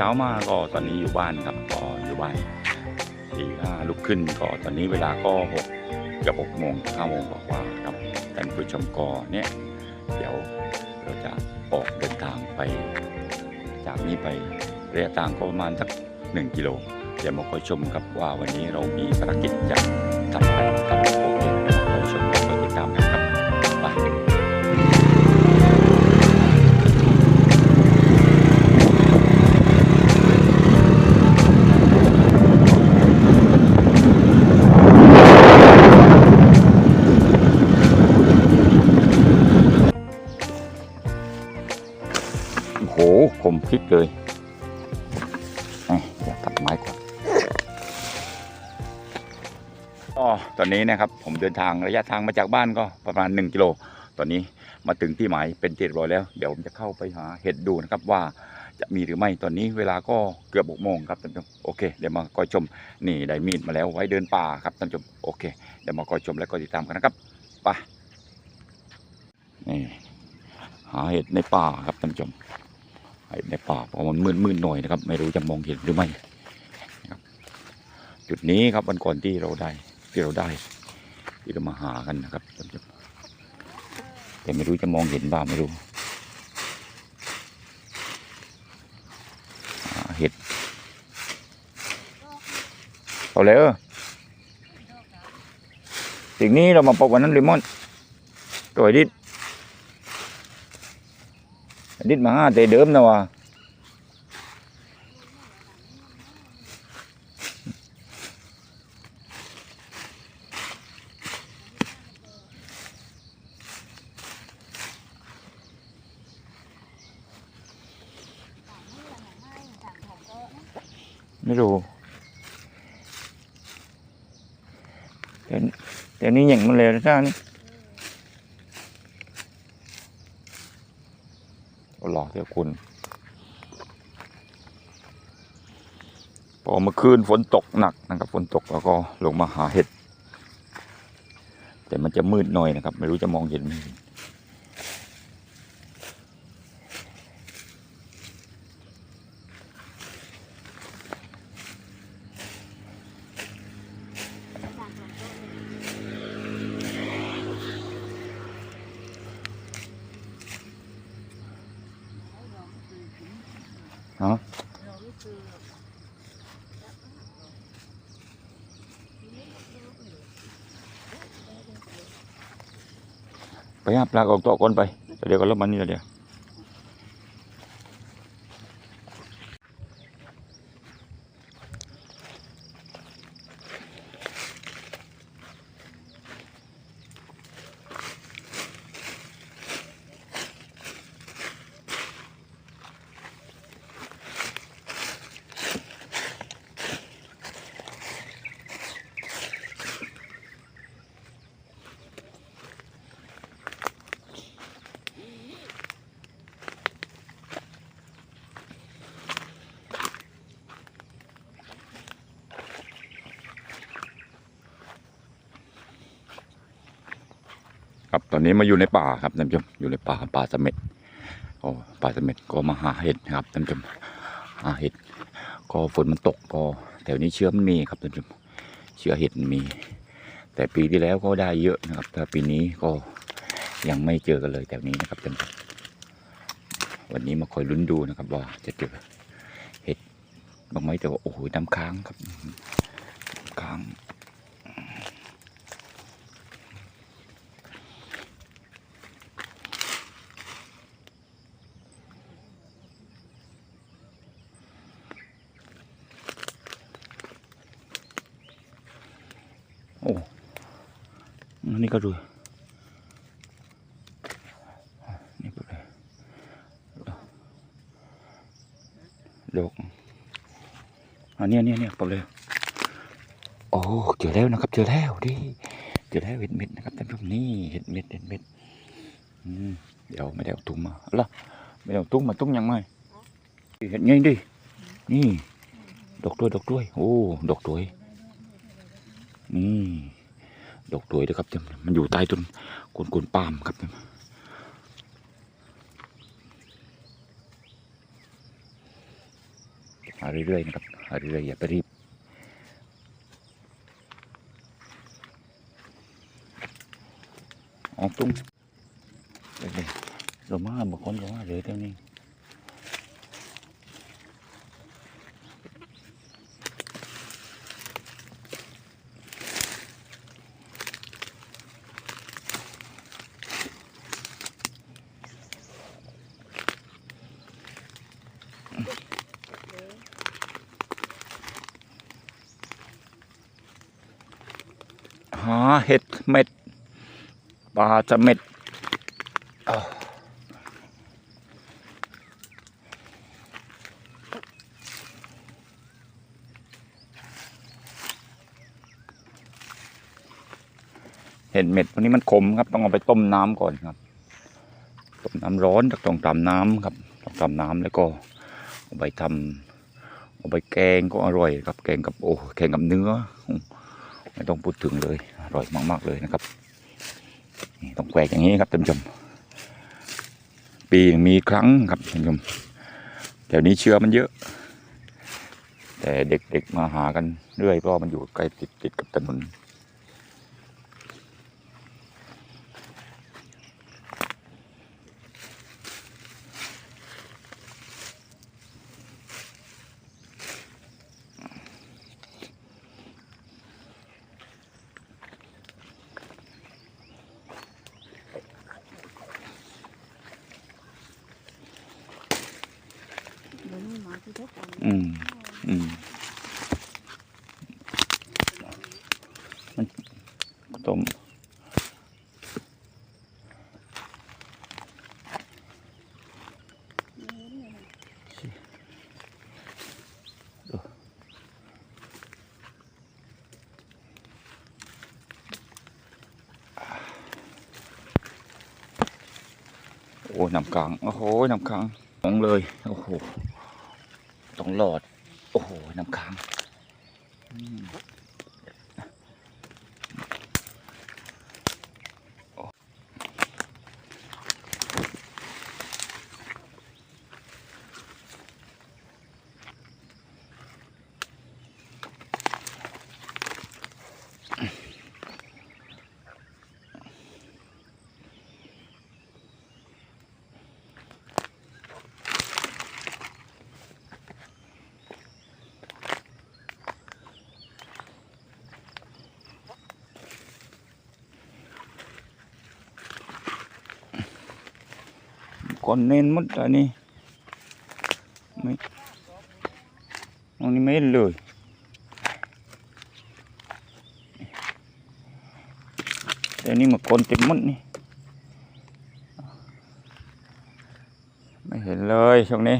เช้ามาก็ตอนนี้อยู่บ้านครับก็อยู่บ้านตีห้าลุกขึ้นก็ตอนนี้เวลาก็หกเกือบหกโมงห้าโมงกว่าครับท่านผู้ชมก็เนี่ยเดี๋ยวเราจะออกเดินทางไป จากนี้ไประยะทางก็ประมาณสักหนึ่งกิโลเดี๋ยวมาคอยชมครับว่าวันนี้เรามีภารกิจจะทำอะไรครับ นี้นะครับผมเดินทางระยะทางมาจากบ้านก็ประมาณ 1 กิโล ตอนนี้มาถึงที่หมายเป็นเรียบร้อยแล้ว เดี๋ยวผมจะเข้าไปหาเห็ดดูนะครับว่าจะมีหรือไม่ตอนนี้เวลาก็เกือบหกโมงครับท่านผู้ชมโอเคเดี๋ยวมาคอยชมนี่ได้มีดมาแล้วไว้เดินป่าครับท่านผู้ชมโอเคเดี๋ยวมาคอยชมและคอยติดตามกันนะครับไปนี่หาเห็ดในป่าครับท่านผู้ชมไอ้ในป่าเพราะมันมืดๆหน่อยนะครับ ไม่รู้จะมองเห็นหรือไม่จุดนี้ครับวันก่อนที่เราได้ ที่เราได้ที่เรามาหากันนะครับแต่ไม่รู้จะมองเห็นบ้างไม่รู้เห็ดเอาเลยเออสิ่งนี้เรามาปอกวันนั้นเลมอนตัวอ้ดิดไอ้ดิดมาหาแต่เดิมนะวะ ไม่รู้แต่แต่ นี้อย่างมันเลยนะท่านี่อาหลอกเจ้าคุณพอเมื่อคืนฝนตกหนักนะครับฝนตกแล้วก็ลงมาหาเห็ด แต่มันจะมืดหน่อยนะครับ ไม่รู้จะมองเห็นไหม ไปหาปลากออกตัวก่อนไปเดี๋ยวก็ลบมันนี่เดี๋ยว ตอนนี้มาอยู่ในป่าครับท่านผู้ชมอยู่ในป่าป่าเสม็ดโอ้ป่าเสม็ดก็มาหาเห็ดครับท่านผู้ชมหาเห็ดก็ฝนมันตกก็แถวนี้เชื้อมันมีครับท่านผู้ชมเชื้อเห็ดมี แต่ปีที่แล้วก็ได้เยอะนะครับ แต่ปีนี้ก็ยังไม่เจอกันเลยแถวนี้นะครับท่านผู้ชมวันนี้มาคอยลุ้นดูนะครับ ว่าจะเจอเห็ดบ้างไหมแต่ว่าโอ้โหน้ำค้างครับค้าง โอ้อั นี่ก็ดูนี่ก็เลยดอกอันนี้เนี่ยเนี่ยปเลยโอ้เจอแล้วนะครับ เจอแล้วดิเจอแล้วเห็ดเม็ดนะครับท่านผู้ชมนี่เห็ดเม็ดเห็ดเม็ดเดี๋ยวไม่ได้เอาตุ้งมาเอาละไม่ได้เอาตุ้งมาตุ้งยังไงเห็ดไงดินี่ดอกด้วยดอกด้วยโอ้ดอกด้วยนี่ ดอกตัวยนะครับท่านมันอยู่ใต้ต้นโคนโคนปาล์มครับท่านมาเรื่อยๆนะครับมาเรื่อยๆอย่าไปรีบออกตรงเดี๋ยวๆเรามาบางคนเรามาเลยเท่านี้ หาเห็ดเม็ดปลาจะเม็ดเห็ดเม็ดวันนี้มันขมครับ ต้องเอาไปต้มน้ำก่อนครับ ต้มน้ำร้อนจากต้องตำน้ำครับต้องตำน้ำแล้วก็เอาไปทำเอาไปแกงก็อร่อยครับ แกงกับโอ้แกงกับเนื้อ ไม่ต้องพูดถึงเลยอร่อยมาก ๆ เลยนะครับนี่ต้องแกวกอย่างนี้ครับท่านผู้ชม ปีหนึ่งมีครั้งครับท่านผู้ชมแถวนี้เชื้อมันเยอะ แต่เด็กๆมาหากันเรื่อยเพราะมันอยู่ใกล้ติดติดกับถนน เดี๋ยวนี้หมาที่ทุกคน อืมอืมมันต้มโอ้น้ำกลางโอ้โหน้ำกลางมองเลย โอ้โหต้อง หลอด โอ้โห น้ำค้าง ก่อนเน้นมดอันนี้ไม่อันนี้ไม่เลยแต่นี่มาก่อนเต็มมดนี่ไม่เห็นเลยช่วงนี้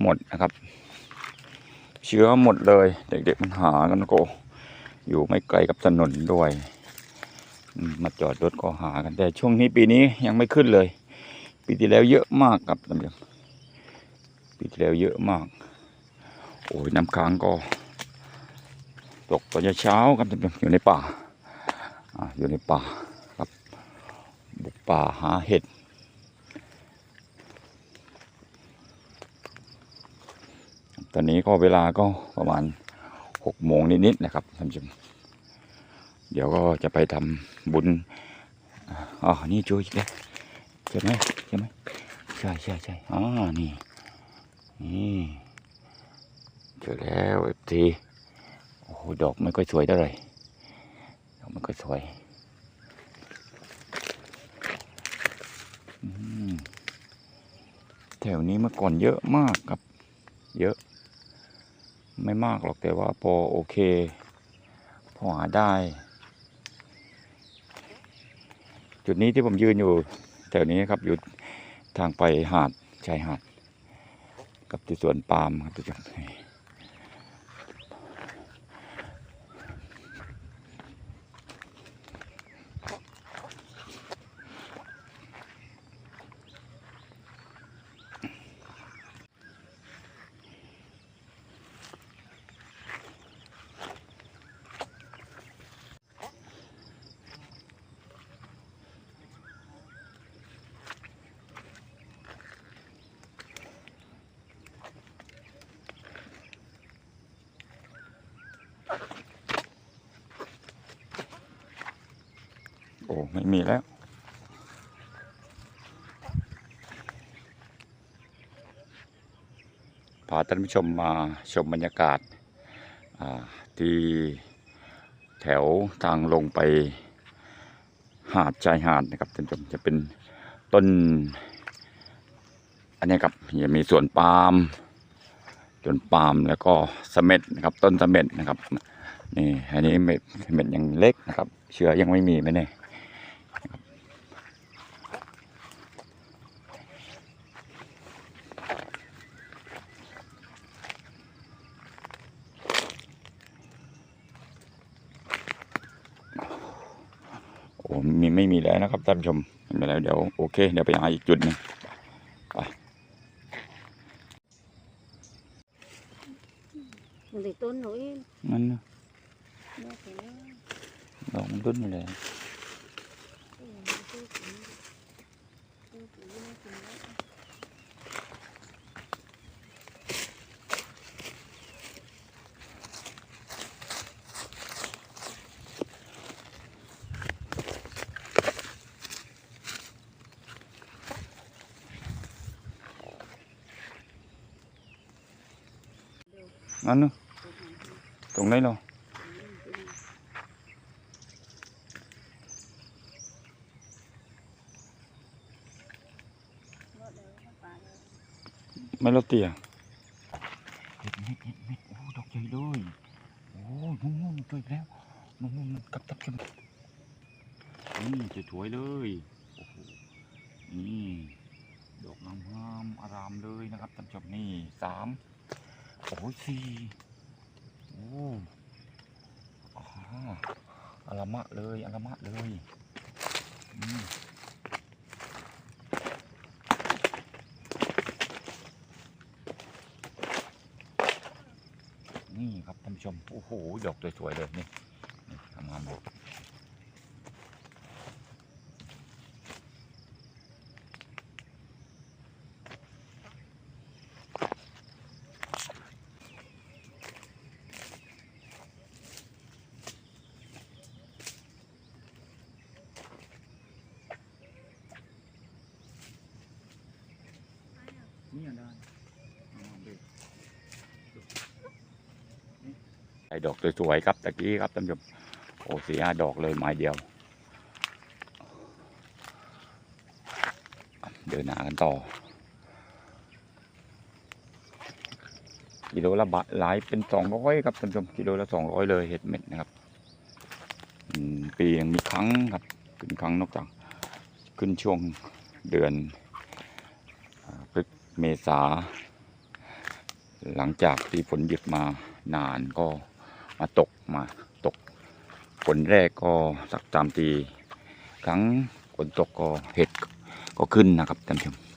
หมดนะครับ เชื้อหมดเลย เด็กๆมันหากันโกอยู่ไม่ไกลกับถนนด้วย มาจอดรถก็หากันแต่ช่วงนี้ปีนี้ยังไม่ขึ้นเลย ปีที่แล้วเยอะมากครับท่านผู้ชมปีที่แล้วเยอะมาก โอ้ยน้ำค้างก็ ตกตอนเช้าครับท่านผู้ชมอยู่ในป่าอ่าอยู่ในป่าครับบุกป่าหาเห็ดตอนนี้ก็เวลาก็ประมาณหกโมงนิดๆนะครับท่านผู้ชมเดี๋ยวก็จะไปทำบุญอ๋อนี่ช่วยอีกแล้วใช่ไหม ใช่ใช่ใช่ใช่อ๋อ นี่ นี่เจอแล้วเอฟทีโอ้โห ดอกไม่ค่อยสวยเท่าไหร่ ดอกไม่ค่อยสวยอืมแถวนี้เมื่อก่อนเยอะมากครับ เยอะ ไม่มากหรอกแต่ว่าพอโอเค พอหาได้ จุดนี้ที่ผมยืนอยู่ แถวนี้ครับอยู่ ทางไปหาดชายหาดกับที่สวนปาล์มครับทุกท่าน โอ้ไม่มีแล้ว พาท่านผู้ชมมาชมบรรยากาศาที่แถวทางลงไปหาดชายหาดนะครับท่านผู้ชมจะเป็นต้น อันนี้ครับจะมีสวนปาล์ม สวนปาล์มแล้วก็เสม็ดนะครับ ต้นเสม็ดนะครับ นี่อันนี้เม็ดเม็ดยังเล็กนะครับ เชื้อยังไม่มีไหมเนี่ยโอ้มีไม่มีแล้วนะครับท่านผู้ชมไม่มีแล้วเดี๋ยวโอเค เดี๋ยวไปหาอีกจุดหนึง มันติดต้นหนู รงไหนเนาะรถเดินเข้าป่าเลยไม่รถเตี้ยเห็ดเห็ดเห็ดเห็ดโอ้ดอกใหญ่เลยโอ้นุ่มๆตัวแล้วนุ่มๆกับตับเข็มนี่จะสวยเลยโอ้โหนี่ดอกงามๆอารามเลยนะครับท่านผู้ชมนี่สามโอ้ยสี่โอ้อาอารามะเลยอารามะเลยอืม นี่ครับท่านผู้ชม โอ้โห ดอกสวยๆเลยนี่ทำงานบอก ดอกสวยๆครับตะกี้ครับท่านผู้ชมโอ้สี่ห้าดอกเลยไม้เดียว เดินหนากันต่อกิโลละบาทหลายเป็นสองร้อยครับท่านผู้ชมกิโลละสองร้อยเลยเห็ดเม็ดนะครับปีหนึงมีครั้งครับขึ้นครั้งนอกจาก ขึ้นช่วงเดือนพฤศเมษา หลังจากที่ฝนหยุดมานานก็ มาตกมาตกฝนแรกก็สักตามตีครั้งฝนตกก็เห็ดก็ขึ้นนะครับท่านผู้ชม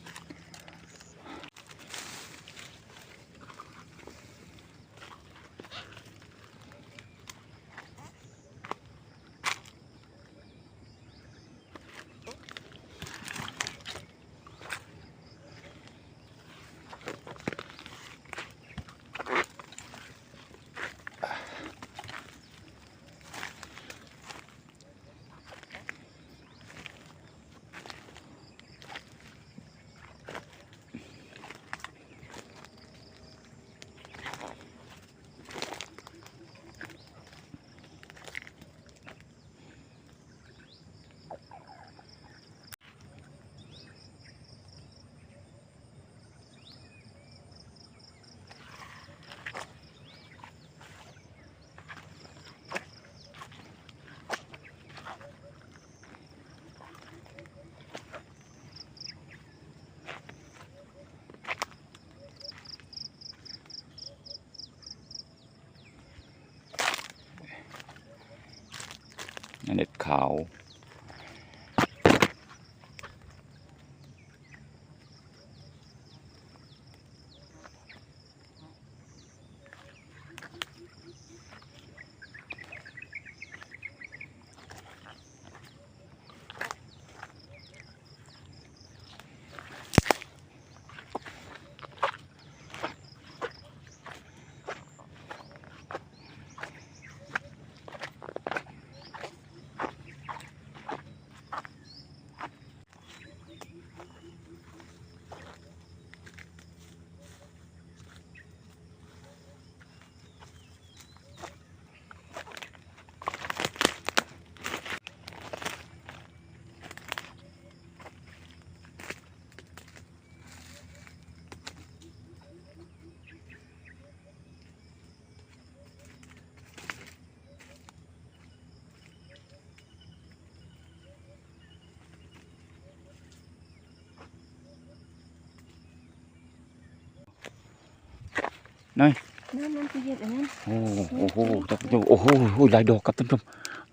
เน็ตขา น้อยนั่นนั่นคือเห็ดอันนั้นโอ้โอ้โหท่านผู้ชมโอ้โหหลายดอกครับท่านผู้ชม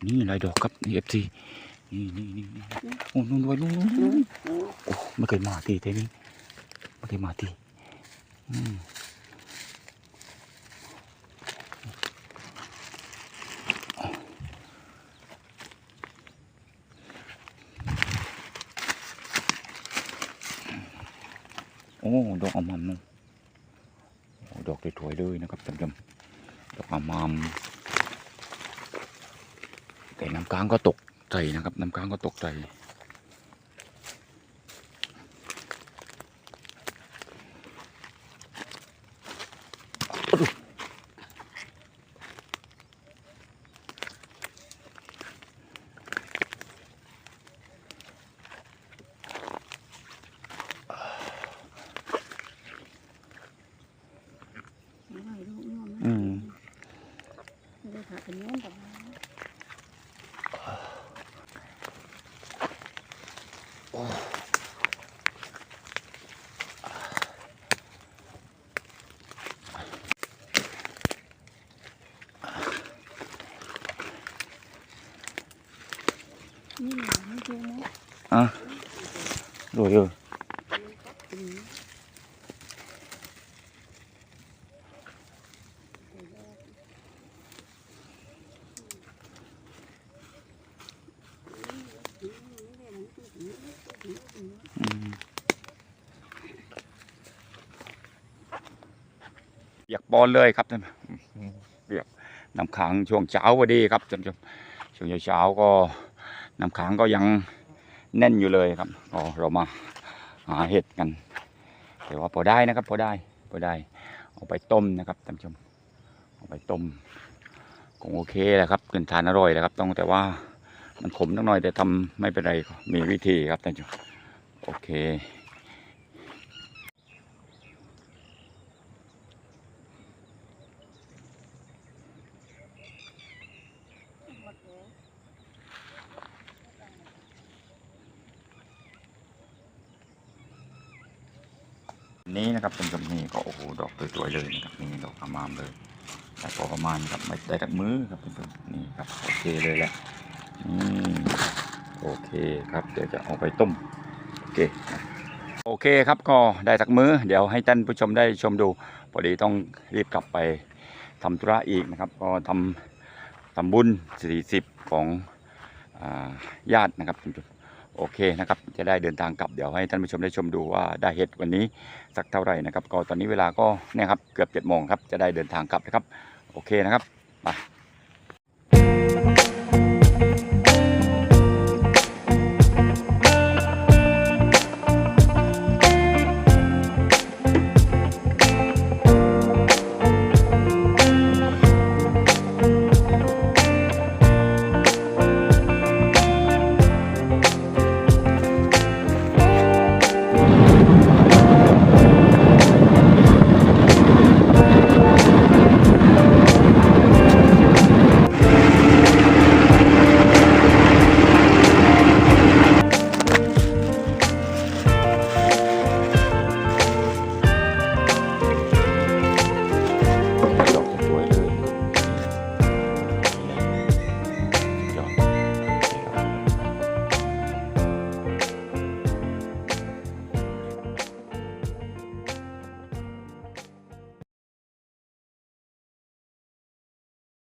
นี่หลายดอกครับนี่เอฟซีนี่นี่นี่นี่โอ้นู่นด้วยนู่นนู่นนู่นโอ้ไม่เคยมาทีเท่นี้ไม่เคยมาทีอืมโอ้ดอกอมำนู่นโอ้ดอกสวยๆเลยนะครับท่านผู้ชมดอกอมำแต่น้ำค้างก็ตกใจนะครับ น้ำค้างก็ตกใจ ไม่ไหวลูกงอม อืม ไม่ได้ขาเป็นโน้นแต่ว่า นี่แหละไม่เจอนะ อะ รวยเลยอือเปียกปอนเลยครับท่านเปียกน้ำค้างช่วงเช้าพอดีครับท่านผู้ชมช่วงเช้าก็น้ำค้างก็ยัง แน่นอยู่เลยครับก็เรามาหาเห็ดกันแต่ว่าพอได้นะครับพอได้พอได้ เอาไปต้มนะครับท่านผู้ชม เอาไปต้มคงโอเคแหละครับกินทานอร่อยแหละครับต้องแต่ว่ามันขมนิดหน่อยแต่ทำไม่เป็นไรมีวิธีครับท่านผู้ชมโอเค นะครับเป็นกับนี่ก็โอ้โหดอกสวยๆเลยนะครับนี่ดอกงามๆเลยแต่พอประมาณครับไม่ได้ทักมือครับเพื่อนๆนี่ครับโอเคเลยแหละนี่โอเคครับเดี๋ยวจะเอาไปต้มโอเคโอเคครับก็ได้ทักมือเดี๋ยวให้ท่านผู้ชมได้ชมดูพอดีต้องรีบกลับไปทำธุระอีกนะครับ ก็ทำทำบุญ 40 ของญาตินะครับท่าน โอเคนะครับจะได้เดินทางกลับเดี๋ยวให้ท่านผู้ชมได้ชมดูว่าได้เห็ดวันนี้สักเท่าไหร่นะครับ ก็ตอนนี้เวลาก็เนี่ยครับเกือบเจ็ดโมงครับจะได้เดินทางกลับนะครับ โอเคนะครับไป